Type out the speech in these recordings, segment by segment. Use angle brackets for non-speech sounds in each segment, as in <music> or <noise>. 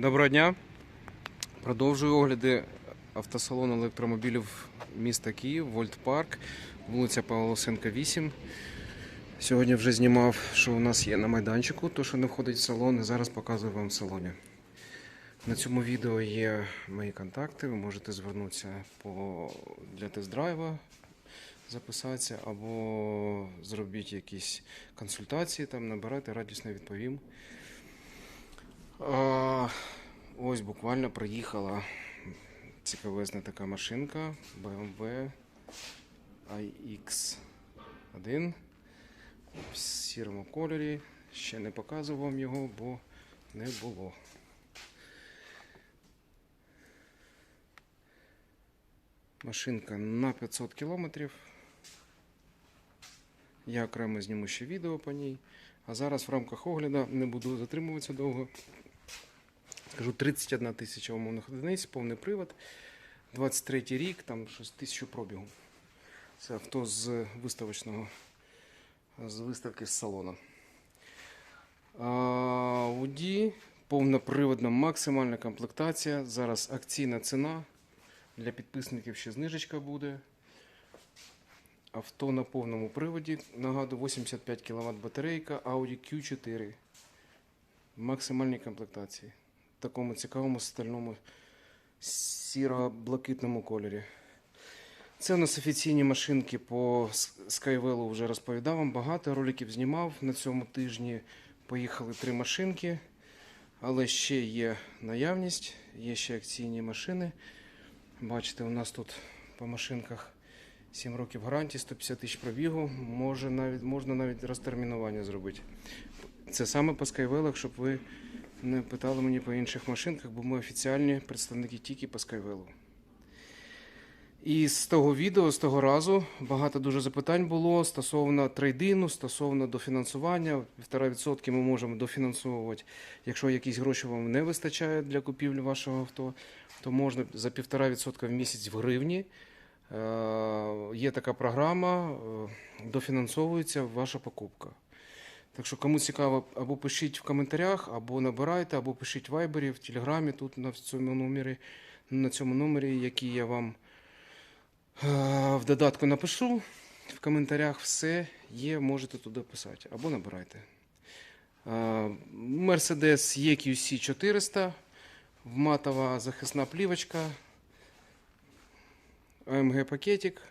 Доброго дня. Продовжую огляди автосалону електромобілів міста Київ, Вольтпарк, вулиця Павла Лосенка, 8. Сьогодні вже знімав, що у нас є на майданчику, то що не входить в салон, і зараз показую вам в салоні. На цьому відео є мої контакти. Ви можете звернутися по... для тест-драйва, записатися, або зробіть якісь консультації, там набирайте, радісно відповім. Ось буквально приїхала цікавезна така машинка BMW iX1 в сірому кольорі. Ще не показував вам його, бо не було. Машинка на 500 кілометрів. Я окремо зніму ще відео по ній. А зараз в рамках огляду не буду затримуватися довго. Скажу 31 тисяча умовних одиниць, повний привод. 23 рік, там щось тисячу пробігу. Це авто з виставочного, з виставки з салону. А, Audi, повноприводна максимальна комплектація. Зараз акційна ціна. Для підписників ще знижечка буде. Авто на повному приводі. Нагадую, 85 кВт батарейка Audi Q4. Максимальній комплектації. Такому цікавому стальному сіро-блакитному кольорі. Це у нас офіційні машинки по Skywell вже розповідав вам. Багато роликів знімав. На цьому тижні поїхали три машинки. Але ще є наявність, є ще акційні машини. Бачите, у нас тут по машинках 7 років гарантії, 150 тисяч пробігу. Може навіть, можна навіть розтермінування зробити. Це саме по Skywell, щоб ви не питали мені по інших машинках, бо ми офіціальні представники тільки по Skywell. І з того відео, з того разу, багато дуже запитань було стосовно трейдину, стосовно дофінансування. 1,5% ми можемо дофінансовувати. Якщо якісь гроші вам не вистачає для купівлі вашого авто, то можна за 1,5% в місяць в гривні. Е, Є така програма, е, дофінансовується ваша покупка. Так що, кому цікаво, або пишіть в коментарях, або набирайте, або пишіть в вайбері, в телеграмі, тут на цьому номері, на цьому номері, який я вам е, в додатку напишу. В коментарях все є, можете туди писати, або набирайте. Е, Mercedes EQC 400, матова захисна плівочка, AMG пакетик.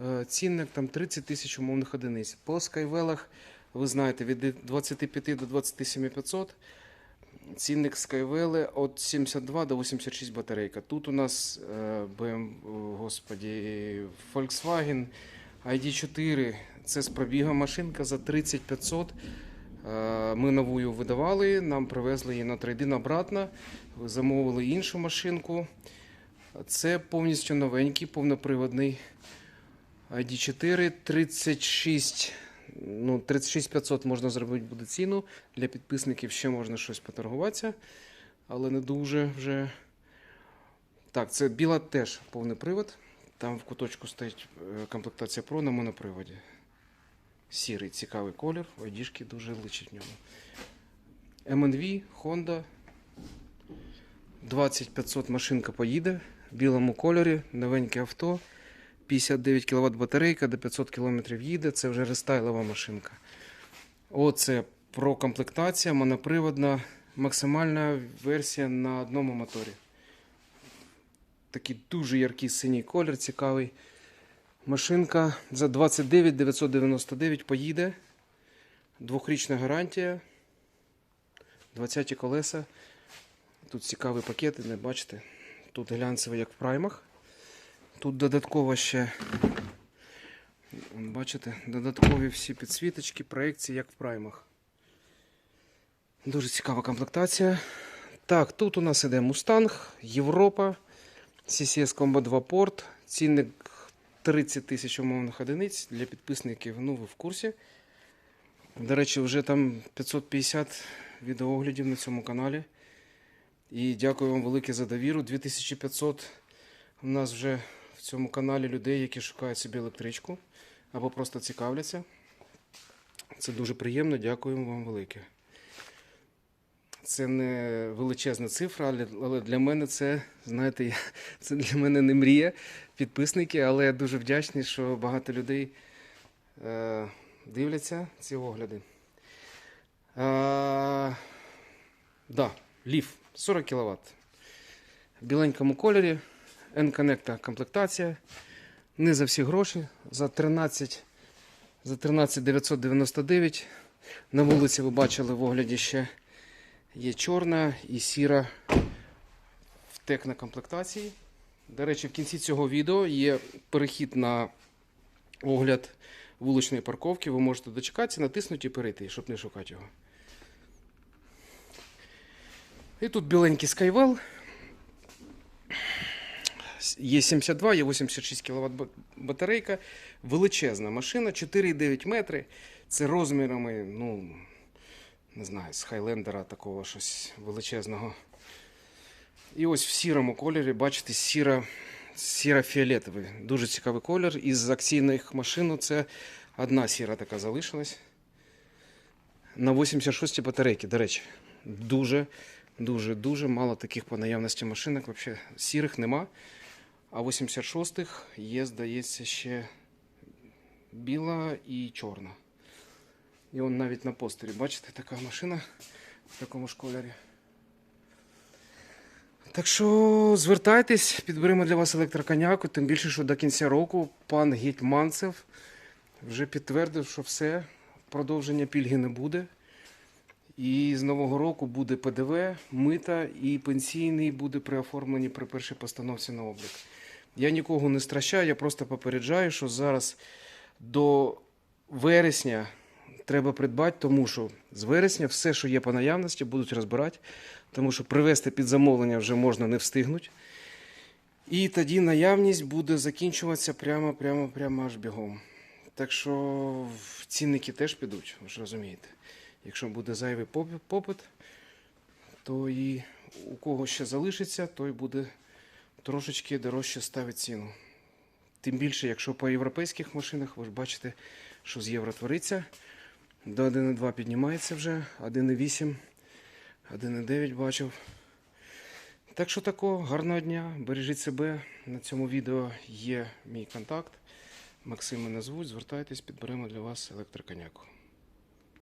Е, Цінник там 30 тисяч умовних одиниць. По скайвелах, ви знаєте, від 25 до 27 500. Цінник Skywell від 72 до 86 батарейка. Тут у нас е, BM, господі, Volkswagen ID4. Це з пробігом машинка за 30 500. Е, Ми новую видавали, нам привезли її на трейдин обратно. Замовили іншу машинку. Це повністю новенький, повноприводний ID4 36. Ну, 36 500 можна зробити буде ціну. Для підписників ще можна щось поторгуватися, але не дуже вже. Так, це біла теж повний привод. Там в куточку стоїть е, комплектація Pro на моноприводі. Сірий, цікавий колір, одіжки дуже личить в ньому. MNV, Honda. 2500 машинка поїде в білому кольорі, новеньке авто. 59 кВт батарейка, до 500 км їде. Це вже рестайлова машинка. Оце про комплектація, моноприводна, максимальна версія на одному моторі. Такий дуже яркий синій колір, цікавий. Машинка за 29 999 поїде. Двохрічна гарантія. 20 колеса. Тут цікаві пакети, не бачите. Тут глянцевий, як в праймах. Тут додатково ще, бачите, додаткові всі підсвіточки, проекції, як в праймах. Дуже цікава комплектація. Так, тут у нас іде Mustang, Європа, CCS Combo 2 Port, цінник 30 тисяч умовних одиниць для підписників, ну ви в курсі. До речі, вже там 550 відеооглядів на цьому каналі. І дякую вам велике за довіру. 2500 у нас вже цьому каналі людей, які шукають собі електричку або просто цікавляться. Це дуже приємно, дякуємо вам велике. це не величезна цифра, але, для мене це, знаєте, <laughs> це для мене не мрія підписники, але я дуже вдячний, що багато людей е, дивляться ці огляди. Е, да, ліф 40 кВт. В біленькому кольорі, N-Connect комплектація. Не за всі гроші, за 13, за 13 999. На вулиці ви бачили в огляді ще є чорна і сіра в технокомплектації. До речі, в кінці цього відео є перехід на огляд вуличної парковки. Ви можете дочекатися, натиснути і перейти, щоб не шукати його. І тут біленький Skywell. Є 72, є 86 кВт батарейка. Величезна машина, 4,9 метри. Це розмірами, ну, не знаю, з Хайлендера такого щось величезного. І ось в сірому кольорі, бачите, сіра, сіро-фіолетовий. Дуже цікавий колір. Із акційних машин це одна сіра така залишилась. На 86 батарейки, до речі, дуже, дуже, дуже мало таких по наявності машинок. Взагалі сірих нема. А 86-х є, здається, ще біла і чорна. І он навіть на постері, бачите, така машина в такому ж кольорі. Так що звертайтесь, підберемо для вас електроконяку, тим більше, що до кінця року пан Гетьманцев вже підтвердив, що все, продовження пільги не буде. І з нового року буде ПДВ, мита і пенсійний буде при оформленні при першій постановці на облік. Я нікого не стращаю, я просто попереджаю, що зараз до вересня треба придбати, тому що з вересня все, що є по наявності, будуть розбирати, тому що привезти під замовлення вже можна не встигнуть. І тоді наявність буде закінчуватися прямо, прямо, прямо аж бігом. Так що цінники теж підуть, ви ж розумієте. Якщо буде зайвий попит- то і у кого ще залишиться, той буде трошечки дорожче ставити ціну. Тим більше, якщо по європейських машинах, ви ж бачите, що з євро твориться. До 1,2 піднімається вже, 1,8, 1,9 бачив. Так що тако, гарного дня, бережіть себе. На цьому відео є мій контакт. Максим мене звуть, звертайтесь, підберемо для вас електроконяку.